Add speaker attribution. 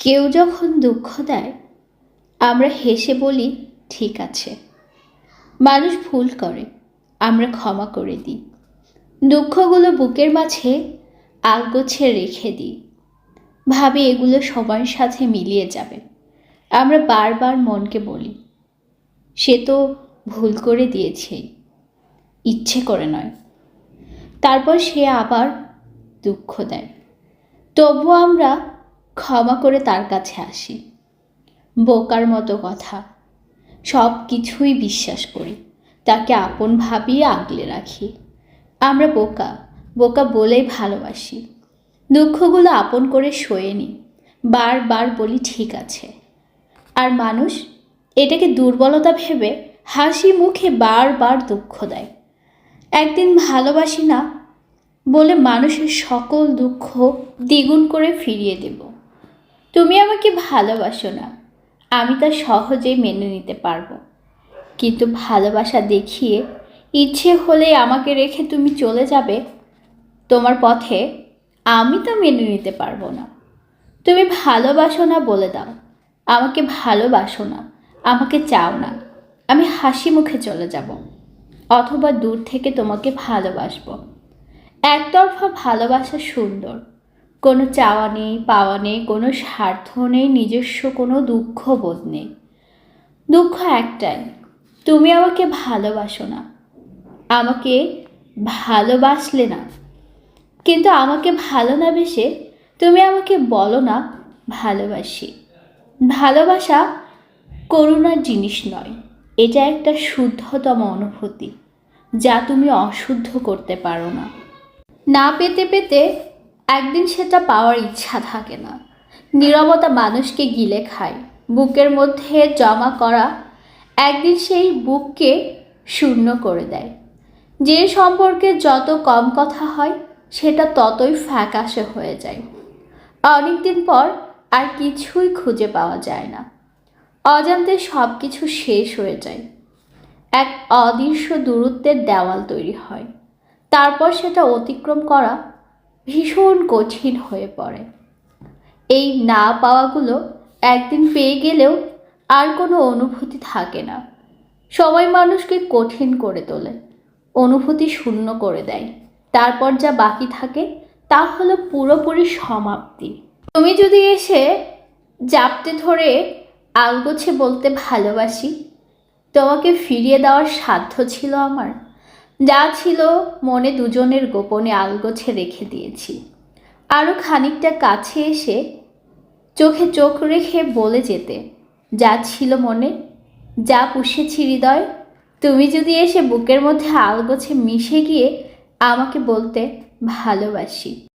Speaker 1: কেউ যখন দুঃখ দেয়, আমরা হেসে বলি, ঠিক আছে। মানুষ ভুল করে, আমরা ক্ষমা করে দিই। দুঃখগুলো বুকের মাঝে আগোছে রেখে দিই। ভাবি এগুলো সবার সাথে মিলিয়ে যাবে। আমরা বারবার মনকে বলি, সে তো ভুল করে দিয়েছে, ইচ্ছে করে নয়। তারপর সে আবার দুঃখ দেয়। তবুও আমরা ক্ষমা করে তার কাছে আসি। বোকার মতো কথা। সব কিছুই বিশ্বাস করি। তাকে আপন ভাবিয়ে আগলে রাখি। আমরা বোকা। বোকা বলেই ভালোবাসি। দুঃখগুলো আপন করে সয়ে নিই বারবার বলি ঠিক আছে। আর মানুষ এটাকে দুর্বলতা ভেবে হাসি মুখে বারবার দুঃখ দেয়। একদিন ভালোবাসি না বলে মানুষের সকল দুঃখ দ্বিগুণ করে ফিরিয়ে দেব। তুমি আমাকে ভালোবাসো না। আমি তা সহজেই মেনে নিতে পারব। কিন্তু ভালোবাসা দেখিয়ে ইচ্ছে হলে আমাকে রেখে তুমি চলে যাবে, তোমার পথে আমি তো মেনে নিতে পারব না। তুমি ভালোবাসো না বলে দাও। আমাকে ভালোবাসো না। আমাকে চাও না। আমি হাসি মুখে চলে যাব। অথবা দূর থেকে তোমাকে ভালোবাসবো। একতরফা ভালোবাসা সুন্দর। কোনো চাওয়া নেই, পাওয়া নেই, কোনো স্বার্থ নেই, নিজস্ব কোনো দুঃখ বোধ নেই। দুঃখ একটাই, তুমি আমাকে ভালোবাসো না। আমাকে ভালোবাসলে না। কিন্তু আমাকে ভালো না বেসে তুমি আমাকে বলো না, ভালোবাসি। ভালোবাসা করুণার জিনিস নয়, এটা একটা শুদ্ধতম অনুভূতি, যা তুমি অশুদ্ধ করতে পারো না। না পেতে পেতে একদিন সেটা পাওয়ার ইচ্ছা থাকে না। নীরবতা মানুষকে গিলে খায়। বুকের মধ্যে জমা করা একদিন সেই বুককে শূন্য করে দেয়। যে সম্পর্কে যত কম কথা হয়, সেটা ততই ফ্যাকাশে হয়ে যায়। অনেকদিন পর আর কিছুই খুঁজে পাওয়া যায় না। অজান্তে সব কিছু শেষ হয়ে যায়। এক অদৃশ্য দূরত্বের দেওয়াল তৈরি হয়। তারপর সেটা অতিক্রম করা ভীষণ কঠিন হয়ে পড়ে। এই না পাওয়াগুলো একদিন পেয়ে গেলেও আর কোনো অনুভূতি থাকে না। সবাই মানুষকে কঠিন করে তোলে, অনুভূতি শূন্য করে দেয়। তারপর যা বাকি থাকে তা হলো পুরোপুরি সমাপ্তি। তুমি যদি এসে জাপটে ধরে আলগোছে বলতে ভালোবাসি, তোমাকে ফিরিয়ে দেওয়ার সাধ্য ছিল আমার। যা ছিল মনে দুজনের গোপনে আলগোছে রেখে দিয়েছি। আরও খানিকটা কাছে এসে চোখে চোখ রেখে বলে যেতে, যা ছিল মনে, যা পুষেছি হৃদয়, তুমি যদি এসে বুকের মধ্যে আলগোছে মিশে গিয়ে আমাকে বলতে ভালোবাসি।